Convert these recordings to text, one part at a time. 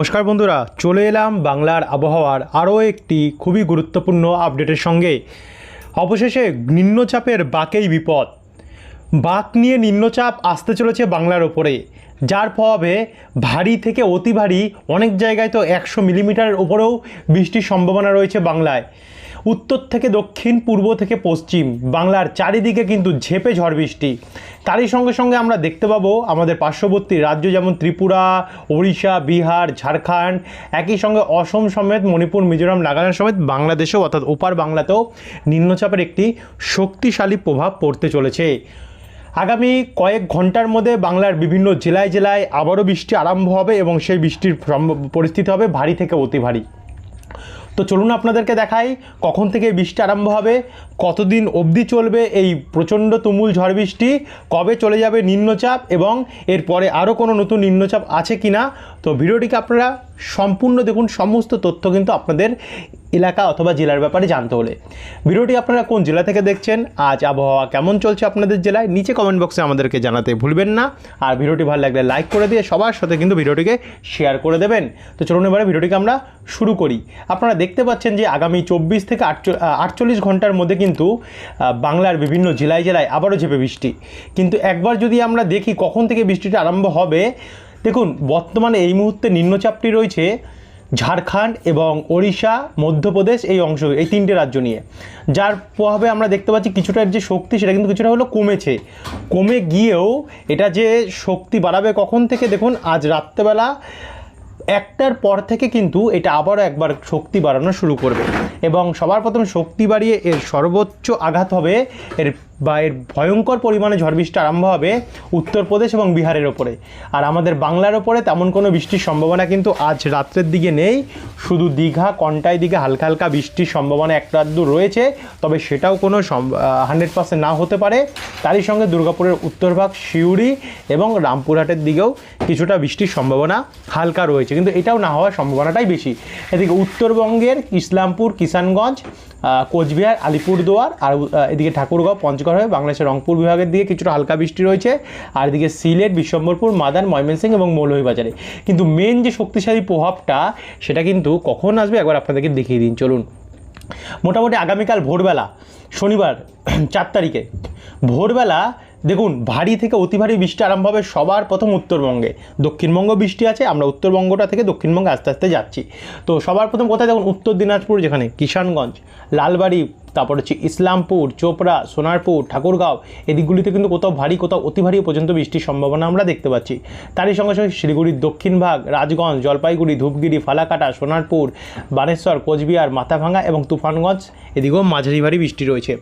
নমস্কার বন্ধুরা, চলে এলাম বাংলার আবহাওয়ার আরও একটি খুবই গুরুত্বপূর্ণ আপডেটের সঙ্গে। অবশেষে নিম্নচাপের বাকেই বিপদ। বাক নিয়ে নিম্নচাপ আসতে চলেছে বাংলার ওপরে। যার প্রভাবে ভারী থেকে অতি ভারী অনেক জায়গায় তো একশো মিলিমিটারের ওপরেও বৃষ্টির সম্ভাবনা রয়েছে বাংলায়। উত্তর থেকে দক্ষিণ, পূর্ব থেকে পশ্চিম। বাংলার চারিদিকে কিন্তু ঝেপে ঝড় বৃষ্টি। তারই সঙ্গে সঙ্গে আমরা দেখতে পাবো আমাদের পার্শ্ববর্তী রাজ্য যেমন ত্রিপুরা, ওড়িশা, বিহার, ঝাড়খণ্ড। একই সঙ্গে অসম সমেত মণিপুর, মিজোরাম, নাগাল্যান্ড সমেত বাংলাদেশেও, অর্থাৎ ওপার বাংলাতেও নিম্নচাপের একটি শক্তিশালী প্রভাব পড়তে চলেছে। আগামী কয়েক ঘণ্টার মধ্যে বাংলার বিভিন্ন জেলায় জেলায় আবারও বৃষ্টি আরম্ভ হবে এবং সেই বৃষ্টির পরিস্থিতি হবে ভারী থেকে অতি ভারী। তো চলুন আপনাদেরকে দেখাই কখন থেকে বৃষ্টি আরম্ভ হবে, কতদিন অবধি চলবে এই প্রচণ্ড তুমুল ঝড় বৃষ্টি, কবে চলে যাবে নিম্নচাপ এবং এরপরে আরও কোনো নতুন নিম্নচাপ আছে কি না তো ভিডিওটিকে আপনারা সম্পূর্ণ দেখুন, সমস্ত তথ্য কিন্তু আপনাদের এলাকা অথবা জেলার ব্যাপারে জানতে হলে। ভিডিওটি আপনারা কোন জেলা থেকে দেখছেন, আজ আবহাওয়া কেমন চলছে আপনাদের জেলায়, নিচে কমেন্ট বক্সে আমাদেরকে জানাতে ভুলবেন না। আর ভিডিওটি ভালো লাগলে লাইক করে দিয়ে সবার সাথে কিন্তু ভিডিওটিকে শেয়ার করে দেবেন। তো চলুন এবারে ভিডিওটিকে আমরা শুরু করি। আপনারা দেখতে পাচ্ছেন যে আগামী চব্বিশ থেকে আটচল্লিশ ঘণ্টার মধ্যে কিন্তু বাংলার বিভিন্ন জেলায় জেলায় আবারও ঝেপে বৃষ্টি। কিন্তু একবার যদি আমরা দেখি কখন থেকে বৃষ্টিটা আরম্ভ হবে দেখুন, বর্তমানে এই মুহূর্তে নিম্নচাপটি রয়েছে ঝাড়খণ্ড এবং ওড়িশা, মধ্যপ্রদেশ এই অংশ, এই তিনটে রাজ্য নিয়ে। যার প্রভাবে আমরা দেখতে পাচ্ছি কিছুটার যে শক্তি, সেটা কিন্তু কিছুটা হলো কমেছে। কমে গিয়েও এটা যে শক্তি বাড়াবে কখন থেকে, দেখুন, আজ রাত্রেবেলা একটার পর থেকে কিন্তু এটা আবারও একবার শক্তি বাড়ানো শুরু করবে। এবং সবার প্রথম শক্তি বাড়িয়ে এর সর্বোচ্চ আঘাত হবে এর বা এর ভয়ঙ্কর পরিমাণে ঝড় বৃষ্টি আরম্ভ হবে উত্তরপ্রদেশ এবং বিহারের ওপরে। আর আমাদের বাংলার ওপরে তেমন কোনো বৃষ্টির সম্ভাবনা কিন্তু আজ রাত্রের দিকে নেই। শুধু দীঘা, কন্টাই দিকে হালকা হালকা বৃষ্টির সম্ভাবনা একটা আধটু রয়েছে, তবে সেটাও কোনো হান্ড্রেড পার্সেন্ট না হতে পারে। তারই সঙ্গে দুর্গাপুরের উত্তরভাগ সিউড়ি এবং রামপুরহাটের দিকেও কিছুটা বৃষ্টির সম্ভাবনা হালকা রয়েছে। কিন্তু এটাও না হওয়ার সম্ভাবনাটাই বেশি। এদিকে উত্তরবঙ্গের ইসলামপুর কিষানগঞ্জ কোচবিহার, আলিপুরদুয়ার, আর এদিকে ঠাকুরগাঁও, পঞ্চগড় হয়ে বাংলাদেশের রংপুর বিভাগের দিকে কিছুটা হালকা বৃষ্টি রয়েছে। আর এদিকে সিলেট, বিশ্বম্বরপুর মাদান ময়মনসিং এবং মৌলভীবাজারে। কিন্তু মেন যে শক্তিশালী প্রভাবটা, সেটা কিন্তু কখন আসবে একবার আপনাদেরকে দেখিয়ে দিন। চলুন। মোটামুটি আগামীকাল ভোরবেলা, শনিবার, চার তারিখে ভোরবেলা, দেখুন, ভারী থেকে অতি ভারী বৃষ্টি আরম্ভ হবে সবার প্রথম উত্তরবঙ্গে। দক্ষিণবঙ্গ বৃষ্টি আছে, আমরা উত্তরবঙ্গটা থেকে দক্ষিণবঙ্গে আস্তে আস্তে যাচ্ছি। তো সবার প্রথম কোথায়? দেখুন, উত্তর দিনাজপুর যেখানে, কিষানগঞ্জ, লালবাড়ি তারপর হচ্ছে ইসলামপুর, চোপড়া, সোনারপুর, ঠাকুরগাঁও এদিকগুলিতে কিন্তু কোথাও ভারী, কোথাও অতি ভারী পর্যন্ত বৃষ্টির সম্ভাবনা আমরা দেখতে পাচ্ছি। তারই সঙ্গে সঙ্গে শিলিগুড়ির দক্ষিণ ভাগ, রাজগঞ্জ, জলপাইগুড়ি, ধূপগিরি, ফালাকাটা, সোনারপুর, বানেশ্বর, কোচবিহার মাথাভাঙা এবং তুফানগঞ্জ, এদিকেও মাঝারি ভারী বৃষ্টি রয়েছে।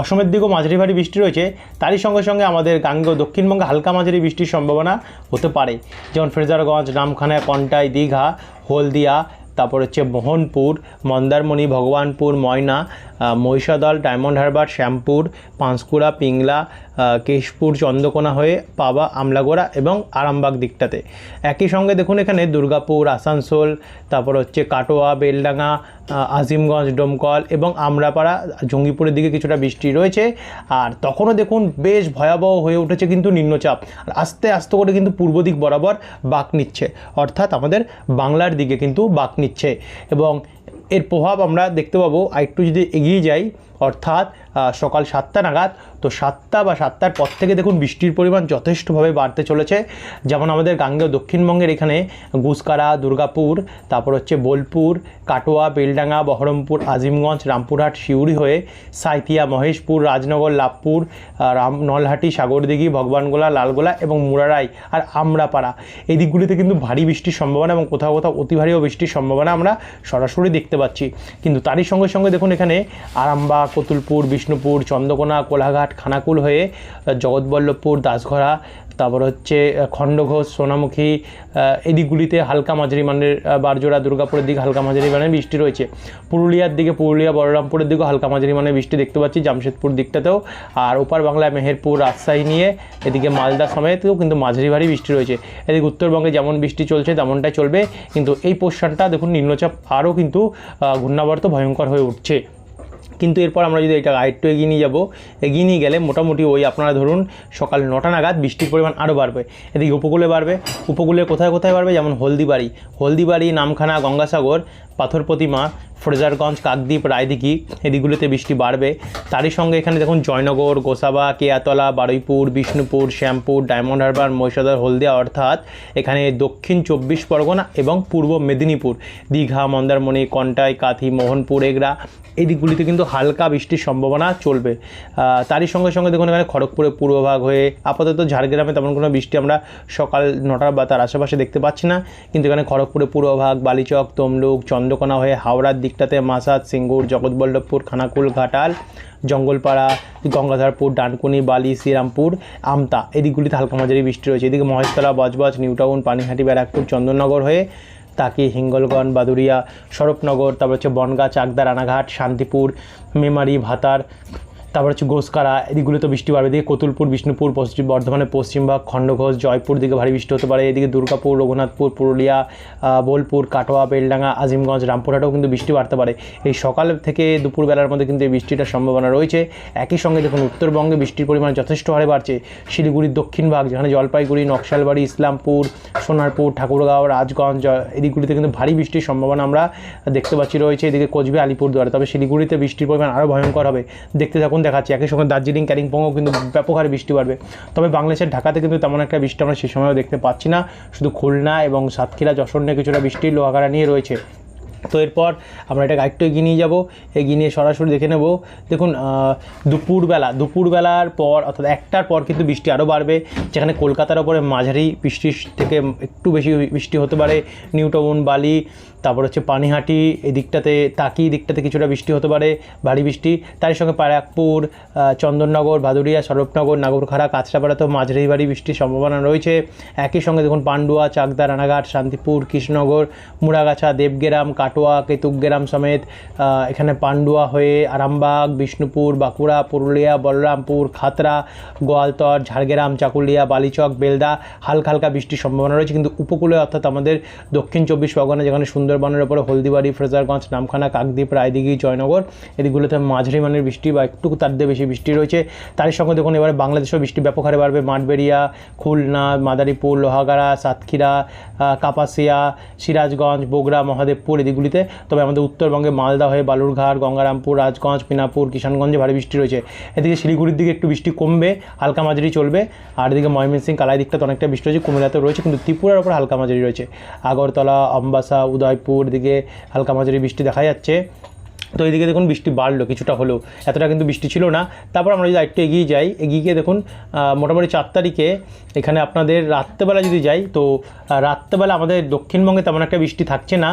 অসমের দিকেও মাঝারি ভারী বৃষ্টি রয়েছে। তারই সঙ্গে সঙ্গে আমাদের গাঙ্গেয় দক্ষিণবঙ্গে হালকা মাঝারি বৃষ্টির সম্ভাবনা হতে পারে। যেমন ফ্রেজারগঞ্জ নামখানা কন্টাই দীঘা, হলদিয়া তারপর হচ্ছে মোহনপুর মন্দারমণি ভগবানপুর ময়না মহিষাদল ডায়মন্ড হারবার শ্যামপুর পাঁশকুড়া পিংলা কেশপুর চন্দ্রকোনা হয়ে পাবা আমলাগোড়া এবং আরামবাগ দিকটাতে। একই সঙ্গে দেখুন এখানে দুর্গাপুর, আসানসোল, তারপর হচ্ছে কাটোয়া, বেলডাঙ্গা আজিমগঞ্জ, ডোমকল এবং আমরাপাড়া, জঙ্গিপুরের দিকে কিছুটা বৃষ্টি রয়েছে। আর তখনও দেখুন বেশ ভয়াবহ হয়ে উঠেছে কিন্তু নিম্নচাপ। আর আস্তে আস্তে করে কিন্তু পূর্ব দিক বরাবর বাঁক নিচ্ছে। অর্থাৎ আমাদের বাংলার দিকে কিন্তু বাঁক নিচ্ছে। এবং এর প্রভাব আমরা দেখতে পাবো আর একটু যদি এগিয়ে যাই, অর্থাৎ সকাল সাতটা নাগাদ। তো সাতটা বা সাতটার পর থেকে দেখুন বৃষ্টির পরিমাণ যথেষ্টভাবে বাড়তে চলেছে। যেমন আমাদের গাঙ্গেয় দক্ষিণবঙ্গের এখানে গুসকারা, দুর্গাপুর, তারপর হচ্ছে বোলপুর, কাটোয়া, বেলডাঙ্গা, বহরমপুর, আজিমগঞ্জ, রামপুরহাট সিউড়ি হয়ে সাঁইথিয়া, মহেশপুর, রাজনগর, লাভপুর রাম, নলহাটি, সাগরদিঘি, ভগবানগোলা, লালগোলা এবং মুরারাই আর আমরাপাড়া। এই দিকগুলিতে কিন্তু ভারী বৃষ্টির সম্ভাবনা এবং কোথাও কোথাও অতি ভারী ও বৃষ্টির সম্ভাবনা আমরা সরাসরি দেখতে পাচ্ছি। কিন্তু তারই সঙ্গে সঙ্গে দেখুন এখানে আরামবাগ, কতুলপুর বিষ্ণুপুর চন্দ্রকোনা কোলাঘাট খানাকুল হয়ে জগৎবল্লভপুর দাসঘরা তারপর হচ্ছে খণ্ডঘোষ সোনামুখী আহ, এই দিকগুলিতে হালকা মাঝারি মানের বারজোড়া দুর্গাপুরের দিকে হালকা মাঝারি মানের বৃষ্টি রয়েছে। পুরুলিয়ার দিকে পুরুলিয়া বলরামপুরের দিকেও হালকা মাঝারি মানের বৃষ্টি দেখতে পাচ্ছি জামশেদপুর দিকটাতেও। আর ওপার বাংলায় মেহেরপুর রাজশাহী নিয়ে এদিকে মালদা সমেতেও কিন্তু মাঝারি ভারী বৃষ্টি রয়েছে। এদিকে উত্তরবঙ্গে যেমন বৃষ্টি চলছে তেমনটাই চলবে। কিন্তু এই পোর্শনটা দেখুন নিম্নচাপ আরও কিন্তু ঘূর্ণাবর্ত ভয়ঙ্কর হয়ে উঠছে। কিন্তু এরপর আমরা যদি এটা আরেকটু এগিয়ে নিয়ে যাব, এগিয়ে নিয়ে গেলে মোটামুটি ওই আপনারা ধরুন সকাল নটা নাগাদ বৃষ্টির পরিমাণ আরও বাড়বে। এদিকে উপকূলে বাড়বে। উপকূলে কোথায় কোথায় বাড়বে? যেমন হলদিবাড়ি। হলদিবাড়ি, নামখানা, গঙ্গাসাগর পাথর প্রতিমা ফ্রেজারগঞ্জ, কাকদ্বীপ, রায়দিঘি এদিকগুলোতে বৃষ্টি বাড়বে। তারই সঙ্গে এখানে দেখুন জয়নগর, গোসাবা, কেয়াতলা, বারুইপুর, বিষ্ণুপুর, শ্যামপুর, ডায়মন্ড হারবার মহিষাদর হলদিয়া অর্থাৎ এখানে দক্ষিণ চব্বিশ পরগনা এবং পূর্ব মেদিনীপুর, দীঘা, মন্দারমণি, কন্টাই, কাথি, মোহনপুর, এগরা এই দিকগুলিতে কিন্তু হালকা বৃষ্টির সম্ভাবনা চলবে। তারই সঙ্গে সঙ্গে দেখুন এখানে খড়গপুরের পূর্বভাগ হয়ে আপাতত ঝাড়গ্রামে তেমন কোনো বৃষ্টি আমরা সকাল নটা বা তার আশেপাশে দেখতে পাচ্ছি না। কিন্তু এখানে খড়গপুরের পূর্বভাগ, বালিচক, তমলুক চন্দ্রকোনা হয়ে হাওড়ার দিকটাতে মাসাদ সিঙ্গুর, জগৎবল্লভপুর, খানাকুল ঘাটাল, জঙ্গলপাড়া, গঙ্গাধরপুর, ডানকুনি, বালি, শ্রীরামপুর, আমতা এদিকগুলিতে দিকগুলিতে হালকা মাঝারি বৃষ্টি রয়েছে। এদিকে মহেশতলা, বজবজ, নিউটাউন, পানিহাটি, ব্যারাকপুর, চন্দননগর হয়ে তাকি হিঙ্গলগঞ্জ বাদুরিয়া স্বরূপনগর, তারপর হচ্ছে বনগা, চাকদা, রানাঘাট, শান্তিপুর, মেমারি, ভাতার তারপর হচ্ছে গোসকারা এদিকগুলো তো বৃষ্টি বাড়বে, এদিকে কতুলপুর, বিষ্ণুপুর পশ্চিম বর্ধমানের পশ্চিমভাগ খণ্ডঘোষ, জয়পুর দিকে ভারী বৃষ্টি হতে পারে, এদিকে দুর্গাপুর, রঘুনাথপুর, পুরুলিয়া বোলপুর, কাটোয়া, বেলডাঙ্গা, আজিমগঞ্জ, রামপুরহাটেও কিন্তু বৃষ্টি বাড়তে পারে। এই সকাল থেকে দুপুরবেলার মধ্যে কিন্তু এই বৃষ্টিটার সম্ভাবনা রয়েছে। একই সঙ্গে দেখুন, উত্তরবঙ্গে বৃষ্টির পরিমাণ যথেষ্ট হারে বাড়ছে। শিলিগুড়ির দক্ষিণ ভাগ, যেখানে জলপাইগুড়ি, নকশালবাড়ি, ইসলামপুর, সোনারপুর, ঠাকুরগাঁও, রাজগঞ্জ এদিকগুলিতে কিন্তু ভারী বৃষ্টির সম্ভাবনা আমরা দেখতে পাচ্ছি, রয়েছে। এদিকে কোচবিহার, আলিপুরদুয়ারে, তবে শিলিগুড়িতে বৃষ্টির পরিমাণ আরও ভয়ঙ্কর হবে। দেখতে থাকুন দেখাচ্ছি, একই সঙ্গে দার্জিলিং কালিম্পংও কিন্তু ব্যাপক হারে বৃষ্টি বাড়বে। তবে বাংলাদেশের ঢাকাতে কিন্তু তেমন একটা বৃষ্টি আমরা সে সময়ও দেখতে পাচ্ছি না। শুধু খুলনা এবং সাতক্ষীরা, যশোর নিয়ে কিছুটা বৃষ্টির লোহাগাড়া নিয়ে রয়েছে। তো এরপর আমরা এটা আরেকটু এগিয়ে নিয়ে যাব। এগিয়ে নিয়ে সরাসরি দেখে নেব। দেখুন দুপুরবেলা, দুপুরবেলার পর, অর্থাৎ একটার পর কিন্তু বৃষ্টি আরও বাড়বে, যেখানে কলকাতার ওপরে মাঝারি বৃষ্টির থেকে একটু বেশি বৃষ্টি হতে পারে। নিউটাউন, বালি তারপর হচ্ছে পানিহাটি এই দিকটাতে তাকি দিকটাতে কিছুটা বৃষ্টি হতে পারে ভারী বৃষ্টি। তারই সঙ্গে ব্যারাকপুর আহ, চন্দননগর ভাদুরিয়া স্বরূপনগর নাগরখাড়া কাঁচরাপাড়াতেও মাঝারি ভারী বৃষ্টির সম্ভাবনা রয়েছে। একই সঙ্গে দেখুন পান্ডুয়া চাকদা রানাঘাট শান্তিপুর কৃষ্ণনগর মুড়াগাছা দেবগেরাম কাটোয়া কেতুকগেরাম সমেত এখানে পান্ডুয়া হয়ে আরামবাগ বিষ্ণুপুর বাঁকুড়া পুরুলিয়া বলরামপুর খাতরা গোয়ালতর ঝাড়গ্রাম চাকুলিয়া বালিচক বেলদা হালকা হালকা বৃষ্টির সম্ভাবনা রয়েছে। কিন্তু উপকূলে অর্থাৎ আমাদের দক্ষিণ চব্বিশ পরগনা যেখানে সুন্দরবনের ওপরে হলদিবাড়ি, ফ্রেজারগঞ্জ, নামখানা, কাকদ্বীপ, রায়দিঘি, জয়নগর এদিকগুলোতে মাঝারি মানের বৃষ্টি বা একটু তার দিয়ে বেশি বৃষ্টি রয়েছে। তারই সঙ্গে দেখুন, এবারে বাংলাদেশেও বৃষ্টি ব্যাপক হারে বাড়বে। মাঠবেড়িয়া, খুলনা, মাদারীপুর, লোহাগাড়া, সাতক্ষীরা কাপাসিয়া, সিরাজগঞ্জ, বগুড়া, মহাদেবপুর এদিকগুলিতে। তবে আমাদের উত্তরবঙ্গে মালদা হয়ে বালুরঘাট, গঙ্গারামপুর, রাজগঞ্জ মিনাপুর কিষানগঞ্জে ভারী বৃষ্টি রয়েছে। এদিকে শিলিগুড়ির দিকে একটু বৃষ্টি কমবে, হালকা মাঝারি চলবে। আর এদিকে ময়মনসিং কালাই দিকটাতে অনেকটা বৃষ্টি রয়েছে কুমিল্লাতে রয়েছে, কিন্তু ত্রিপুরার ওপর হালকা মাঝারি রয়েছে। আগরতলা, অম্বাসা উদয়পুর দিকে হালকা মাঝারি বৃষ্টি দেখা যাচ্ছে। তো এইদিকে দেখুন বৃষ্টি বাড়লো, কিছুটা হলেও এতটা কিন্তু বৃষ্টি ছিল না। তারপর আমরা যদি আরেকটু এগিয়ে যাই, এগিয়ে গিয়ে দেখুন মোটামুটি চার তারিখে এখানে আপনাদের রাত্রেবেলা যদি যাই, তো রাত্রেবেলা আমাদের দক্ষিণবঙ্গে তেমন একটা বৃষ্টি থাকছে না।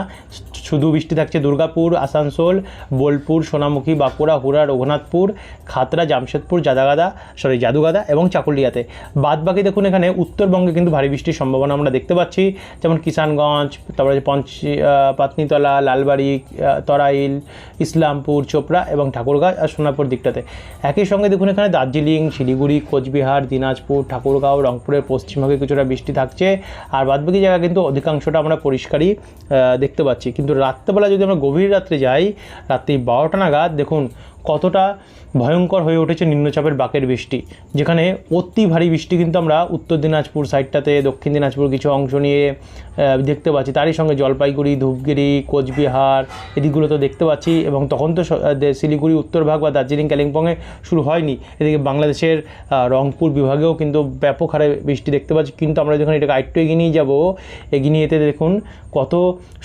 শুধু বৃষ্টি থাকছে দুর্গাপুর, আসানসোল, বোলপুর, সোনামুখী, বাঁকুড়া, হুড়া, রঘুনাথপুর খাতড়া জামশেদপুর জাদাগাদা সরি জাদুগাদা এবং চাকুলিয়াতে। বাদ বাকি দেখুন এখানে উত্তরবঙ্গে কিন্তু ভারী বৃষ্টির সম্ভাবনা আমরা দেখতে পাচ্ছি। যেমন কিষানগঞ্জ, তারপরে পঞ্চি পাতনিতলা লালবাড়ি তরাইল, ইসলামপুর, চোপড়া এবং ঠাকুরগাঁও আর সোনারপুর দিকটাতে। একই সঙ্গে দেখুন এখানে দার্জিলিং, শিলিগুড়ি, কোচবিহার, দিনাজপুর, ঠাকুরগাঁও, রংপুরের পশ্চিমবঙ্গে কিছুটা বৃষ্টি থাকছে। আর বাদবাকি জায়গা কিন্তু অধিকাংশটা আমরা পরিষ্কারই দেখতে পাচ্ছি। কিন্তু রাত্রেবেলা যদি আমরা গভীর রাত্রে যাই রাত্রি বারোটা নাগাদ দেখুন কতটা ভয়ঙ্কর হয়ে উঠেছে নিম্নচাপের বাকের বৃষ্টি। যেখানে অতি ভারী বৃষ্টি কিন্তু আমরা উত্তর দিনাজপুর সাইডটাতে, দক্ষিণ দিনাজপুর কিছু অংশ নিয়ে দেখতে পাচ্ছি। তারই সঙ্গে জলপাইগুড়ি, ধূপগিরি, কোচবিহার এদিকগুলো তো দেখতে পাচ্ছি এবং তখন তো শিলিগুড়ি উত্তরভাগ বা দার্জিলিং কালিম্পংয়ে শুরু হয়নি। এদিকে বাংলাদেশের রংপুর বিভাগেও কিন্তু ব্যাপক হারে বৃষ্টি দেখতে পাচ্ছি। কিন্তু আমরা যখন এটাকে আরেকটু এগিয়ে নিয়ে যাব, এগিয়ে নিয়ে যেতে দেখুন কত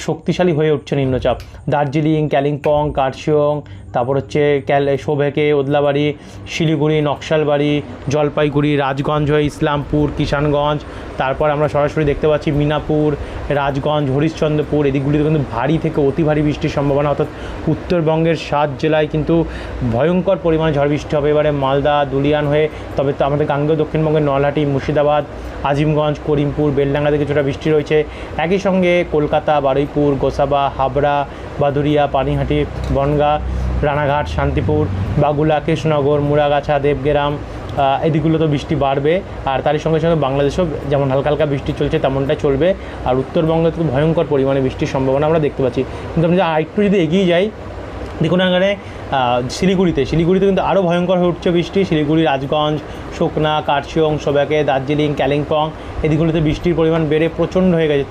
শক্তিশালী হয়ে উঠছে নিম্নচাপ। দার্জিলিং কালিম্পং কার্শিয়ং তারপর হচ্ছে ক্যাল শোভেকে ওদলাবাড়ি, শিলিগুড়ি, নকশালবাড়ি, জলপাইগুড়ি, রাজগঞ্জ হয়ে ইসলামপুর, কিষানগঞ্জ, তারপর আমরা সরাসরি দেখতে পাচ্ছি মিনাপুর, রাজগঞ্জ, হরিশ্চন্দ্রপুর, এদিকগুলিতে কিন্তু ভারী থেকে অতি ভারী বৃষ্টির সম্ভাবনা, অর্থাৎ উত্তরবঙ্গের সাত জেলায় কিন্তু ভয়ঙ্কর পরিমাণে ঝড় বৃষ্টি হবে। এবারে মালদা, দুলিয়ান হয়ে, তবে তো আমাদের গাঙ্গেয় দক্ষিণবঙ্গের নলহাটি, মুর্শিদাবাদ, আজিমগঞ্জ, করিমপুর, বেলডাঙ্গাতে কিছুটা বৃষ্টি রয়েছে। একই সঙ্গে কলকাতা, বারুইপুর, গোসাবা, হাবড়া বাদুরিয়া পানিহাটি, বনগাঁ রানাঘাট, শান্তিপুর, বাগুলা, কৃষ্ণনগর, মুড়াগাছা, দেবগ্রাম এদিকগুলো তো বৃষ্টি বাড়বে। আর তারই সঙ্গে সঙ্গে বাংলাদেশেও যেমন হালকা হালকা বৃষ্টি চলছে, তেমনটাই চলবে। আর উত্তরবঙ্গে তো ভয়ঙ্কর পরিমাণে বৃষ্টির সম্ভাবনা আমরা দেখতে পাচ্ছি। কিন্তু আমরা আরেকটু যদি এগিয়ে যাই, দেখুন এখানে শিলিগুড়িতে শিলিগুড়িতে কিন্তু আরও ভয়ঙ্কর হয়ে উঠছে বৃষ্টি। শিলিগুড়ি, রাজগঞ্জ শুকনা কার্শিয়ং সোবাকে দার্জিলিং কালিম্পং এদিকগুলোতে বৃষ্টির পরিমাণ বেড়ে প্রচণ্ড হয়ে গেছে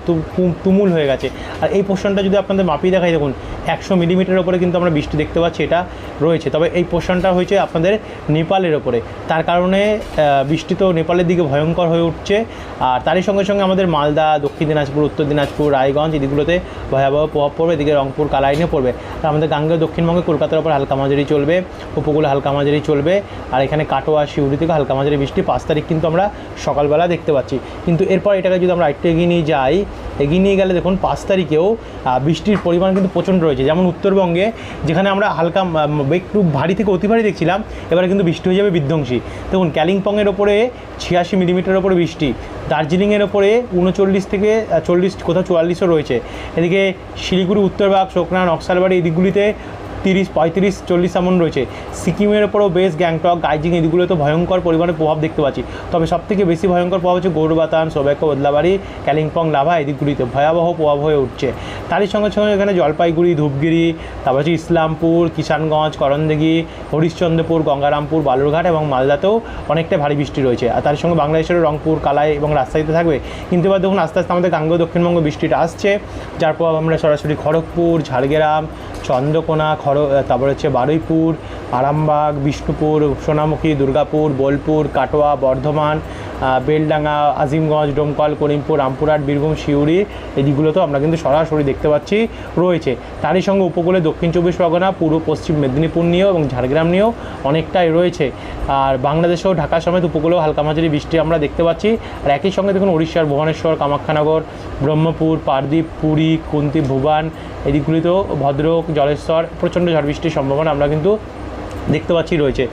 তুমুল হয়ে গেছে। আর এই পোর্শনটা যদি আপনাদের মাপিয়ে দেখাই, দেখুন, একশো মিলিমিটার ওপরে কিন্তু আমরা বৃষ্টি দেখতে পাচ্ছি, এটা রয়েছে। তবে এই পোর্শনটা হয়েছে আপনাদের নেপালের ওপরে। তার কারণে বৃষ্টি তো নেপালের দিকে ভয়ঙ্কর হয়ে উঠছে। আর তারই সঙ্গে সঙ্গে আমাদের মালদা, দক্ষিণ দিনাজপুর, উত্তর দিনাজপুর, রায়গঞ্জ এদিকগুলোতে ভয়াবহ প্রভাব পড়বে। এদিকে রংপুর, কালাইনে পড়বে। আর আমাদের গাঙ্গেয় দক্ষিণবঙ্গে কলকাতার ওপর হালকা মাঝারি চলবে, উপকূলে হালকা মাঝারি চলবে। আর এখানে কাটোয়া, শিউরি থেকে হালকা মাঝারি বৃষ্টি পাঁচ তারিখ কিন্তু আমরা সকালবেলা দেখতে পাচ্ছি। কিন্তু এরপর এটাকে যদি আমরা একটু এগিয়ে নিয়ে যাই, এগিয়ে নিয়ে গেলে দেখুন পাঁচ তারিখেও বৃষ্টির পরিমাণ কিন্তু প্রচণ্ড রয়েছে। যেমন উত্তরবঙ্গে, যেখানে আমরা হালকা একটু ভারী থেকে অতি ভারী দেখছিলাম, এবারে কিন্তু বৃষ্টি হয়ে যাবে বিধ্বংসী। দেখুন, ক্যালিম্পংয়ের ওপরে ছিয়াশি মিলিমিটার ওপরে বৃষ্টি। দার্জিলিংয়ের ওপরে উনচল্লিশ থেকে চল্লিশ, কোথাও চুয়াল্লিশও রয়েছে। এদিকে শিলিগুড়ি, উত্তরবাগ চোকনা নকশালবাড়ি এই দিকগুলিতে তিরিশ, পঁয়ত্রিশ, চল্লিশ এমন রয়েছে। সিকিমের ওপরও বেশ গ্যাংটক, গাইজিং এদিকগুলো তো ভয়ঙ্কর পরিমাণে প্রভাব দেখতে পাচ্ছি। তবে সবথেকে বেশি ভয়ঙ্কর প্রভাব হচ্ছে গৌরবাতান, সোবেকো বদলাবাড়ি কালিম্পং লাভা, এদিকগুলিতে ভয়াবহ প্রভাব হয়ে উঠছে। তারই সঙ্গে সঙ্গে এখানে জলপাইগুড়ি, ধূপগিরি, তারপর হচ্ছে ইসলামপুর, কিষানগঞ্জ, করণদিঘি, হরিশ্চন্দ্রপুর, গঙ্গারামপুর, বালুরঘাট এবং মালদাতেও অনেকটা ভারী বৃষ্টি রয়েছে। আর তার সঙ্গে বাংলাদেশের রংপুর, কালাই এবং রাজশাহীতে থাকবে। কিন্তু এবার দেখুন, আস্তে আস্তে আমাদের গাঙ্গেয় দক্ষিণবঙ্গ বৃষ্টিটা আসছে। যার প্রভাব আমরা সরাসরি খড়গপুর, ঝাড়গ্রাম চন্দ্রকোনা খর তারপর হচ্ছে বারুইপুর আরামবাগ বিষ্ণুপুর সোনামুখী দুর্গাপুর বোলপুর কাটোয়া বর্ধমান বেলডাঙ্গা, আজিমগঞ্জ, ডোমকল, করিমপুর, রামপুরহাট, বীরভূম শিউরি এই দিকগুলোতেও আমরা কিন্তু সরাসরি দেখতে পাচ্ছি, রয়েছে। তারই সঙ্গে উপকূলে দক্ষিণ চব্বিশ পরগনা, পূর্ব পশ্চিম মেদিনীপুর নিয়েও এবং ঝাড়গ্রাম নিয়েও অনেকটাই রয়েছে। আর বাংলাদেশেও ঢাকা সমেত উপকূলেও হালকা মাঝারি বৃষ্টি আমরা দেখতে পাচ্ছি। আর একই সঙ্গে দেখুন উড়িষ্যার ভুবনেশ্বর, কামাখ্যানগর, ব্রহ্মপুর পারদ্বীপ পুরী কুন্তি ভুবান এই দিকগুলিতেও ভদ্রক জলেশ্বর, প্রচণ্ড ঝড় বৃষ্টির সম্ভাবনা আমরা কিন্তু দেখতে পাচ্ছি রয়েছে।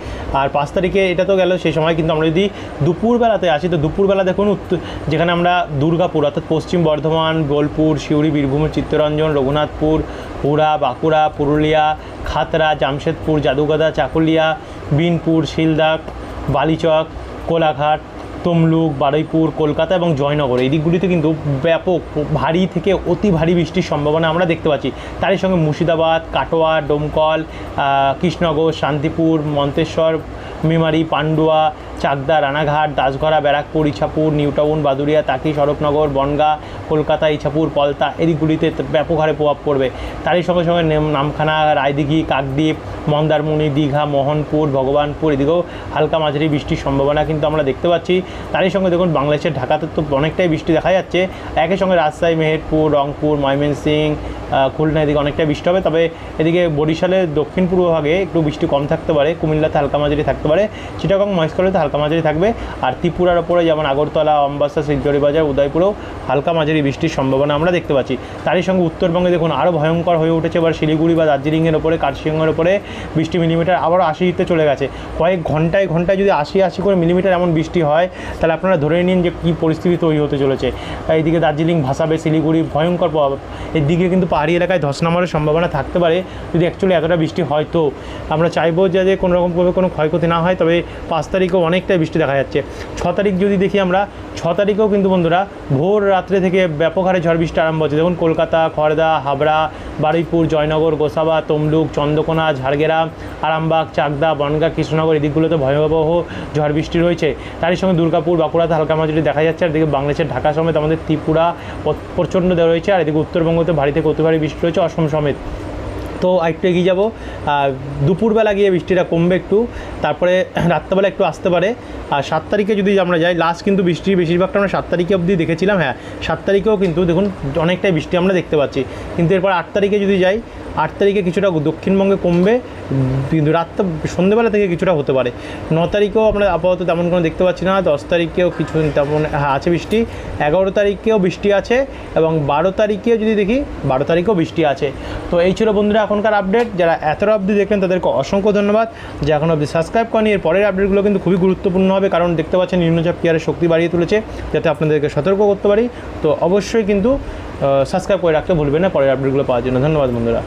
আর পাঁচ তারিখে এটা তো গেল সেই সময়, কিন্তু আমরা যদি দুপুরবেলাতে আসি, তো দুপুরবেলা দেখুন যেখানে আমরা দুর্গাপুর, অর্থাৎ পশ্চিম বর্ধমান, বোলপুর শিউরি বীরভূম চিত্তরঞ্জন, রঘুনাথপুর হুড়া বাঁকুড়া, পুরুলিয়া, খাতরা, জামশেদপুর জাদুগাদা চাকুলিয়া, বিনপুর, শিলদা, বালিচক, কোলাঘাট তমলুক, বারুইপুর, কলকাতা এবং জয়নগর। এই দিকগুলিতে কিন্তু ব্যাপক ভারী থেকে অতি ভারী বৃষ্টির সম্ভাবনা আমরা দেখতে পাচ্ছি। তারই সঙ্গে মুর্শিদাবাদ, কাটোয়া, ডোমকল কৃষ্ণনগর, শান্তিপুর, মন্তেশ্বর মেমারি পান্ডুয়া, চাকদা, রানাঘাট, দাসঘরা, ব্যারাকপুর, ইছাপুর, নিউটাউন বাদুরিয়া তাকি সড়কনগর বনগা, কলকাতা, ইছাপুর, পলতা এদিকগুলিতে ব্যাপক হারে প্রভাব পড়বে। তারই সঙ্গে সঙ্গে নামখানা, রায়দিঘি, কাকদ্বীপ, মন্দারমণি, দীঘা, মোহনপুর, ভগবানপুর এদিকেও হালকা মাঝারি বৃষ্টির সম্ভাবনা কিন্তু আমরা দেখতে পাচ্ছি। তারই সঙ্গে দেখুন বাংলাদেশের ঢাকাতে তো অনেকটাই বৃষ্টি দেখা যাচ্ছে। একই সঙ্গে রাজশাহী, মেহেরপুর, রংপুর ময়মনসিং খুলনা এদিকে অনেকটাই বৃষ্টি হবে। তবে এদিকে বরিশালের দক্ষিণ পূর্ব ভাগে একটু বৃষ্টি কম থাকতে পারে। কুমিল্লাতে হালকা মাঝারি থাকতে পারে চিটাগং মহেশখালীতে হালকা মাঝারি থাকবে। আর ত্রিপুরার ওপরে যেমন আগরতলা, অম্বাসা, শিলচরি, বাজার, উদয়পুরেও হালকা মাঝারি বৃষ্টির সম্ভাবনা আমরা দেখতে পাচ্ছি। তারই সঙ্গে উত্তরবঙ্গে দেখুন আরও ভয়ঙ্কর হয়ে উঠেছে এবার শিলিগুড়ি বা দার্জিলিংয়ের ওপরে কার্শিয়ংয়ের ওপরে বৃষ্টি মিলিমিটার আবারও আশিতে চলে গেছে। কয়েক ঘন্টায় ঘন্টায় যদি আশি আশি করে মিলিমিটার এমন বৃষ্টি হয়, তাহলে আপনারা ধরে নিন যে কী পরিস্থিতি তৈরি হতে চলেছে। এইদিকে দার্জিলিং, ভাসাবে, শিলিগুড়ি ভয়ঙ্কর প্রভাব। এদিকে কিন্তু পাহাড়ি এলাকায় ধস নামার সম্ভাবনা থাকতে পারে। যদি অ্যাকচুয়ালি এতটা বৃষ্টি হয় তো। আমরা চাইব যে যে কোনো রকমভাবে কোনো ক্ষয়ক্ষতি না হয়, তবে পাঁচ তারিখেও অনেকটাই বৃষ্টি দেখা যাচ্ছে। ছ তারিখ যদি দেখি আমরা, ছ তারিখেও কিন্তু বন্ধুরা ভোর রাত্রে থেকে ব্যাপক হারে ঝড় বৃষ্টি আরম্ভ হচ্ছে। দেখুন, কলকাতা খড়দা হাবড়া, বারুইপুর, জয়নগর, গোসাবা, তমলুক, চন্দ্রকোনা, ঝাড়গ্রাম, আরামবাগ, চাকদা, বনগা, কৃষ্ণনগর এই দিকগুলোতে ভয়াবহ ঝড় বৃষ্টি রয়েছে। তারই সঙ্গে দুর্গাপুর, বাঁকুড়াতে হালকা মাঝারি দেখা যাচ্ছে। আর এদিকে বাংলাদেশের ঢাকা সমেত আমাদের ত্রিপুরা প্রচণ্ড দেওয়া রয়েছে। আর এদিকে উত্তরবঙ্গতে ভারী থেকে অতি ভারী বৃষ্টি রয়েছে অসম সমেত। তো একটু এগিয়ে যাব। দুপুরবেলা গিয়ে বৃষ্টিটা কমবে একটু। তারপরে রাত্রেবেলা একটু আসতে পারে। আর সাত তারিখে যদি আমরা যাই লাস্ট কিন্তু বৃষ্টি বেশিরভাগটা আমরা সাত তারিখে অবধি দেখেছিলাম হ্যাঁ। সাত তারিখেও কিন্তু দেখুন, অনেকটাই বৃষ্টি আমরা দেখতে পাচ্ছি। কিন্তু এরপর আট তারিখে যদি যাই আট তারিখে কিছুটা দক্ষিণবঙ্গে কমবে কিন্তু রাতটা সন্ধ্যেবেলা থেকে কিছুটা হতে পারে। ন তারিখেও আমরা আপাতত তেমন কোনো দেখতে পাচ্ছি না, দশ তারিখেও কিছু তেমন হ্যাঁ আছে বৃষ্টি, এগারো তারিখেও বৃষ্টি আছে এবং বারো তারিখেও যদি দেখি, বারো তারিখেও বৃষ্টি আছে। তো এই ছিল বন্ধুরা এখনকার আপডেট যারা এতটা অবধি দেখলেন তাদেরকে অসংখ্য ধন্যবাদ। যে এখন অবধি সাবস্ক্রাইব করেনি, এর পরের আপডেটগুলো কিন্তু খুবই গুরুত্বপূর্ণ হবে, কারণ দেখতে পাচ্ছেন নিম্নচাপ কিয়ারের শক্তি বাড়িয়ে তুলেছে, যাতে আপনাদেরকে সতর্ক করতে পারি। তো অবশ্যই কিন্তু সাবস্ক্রাইব করে রাখতে ভুলবেন না, পরের আপডেটগুলো পাওয়ার জন্য। ধন্যবাদ বন্ধুরা।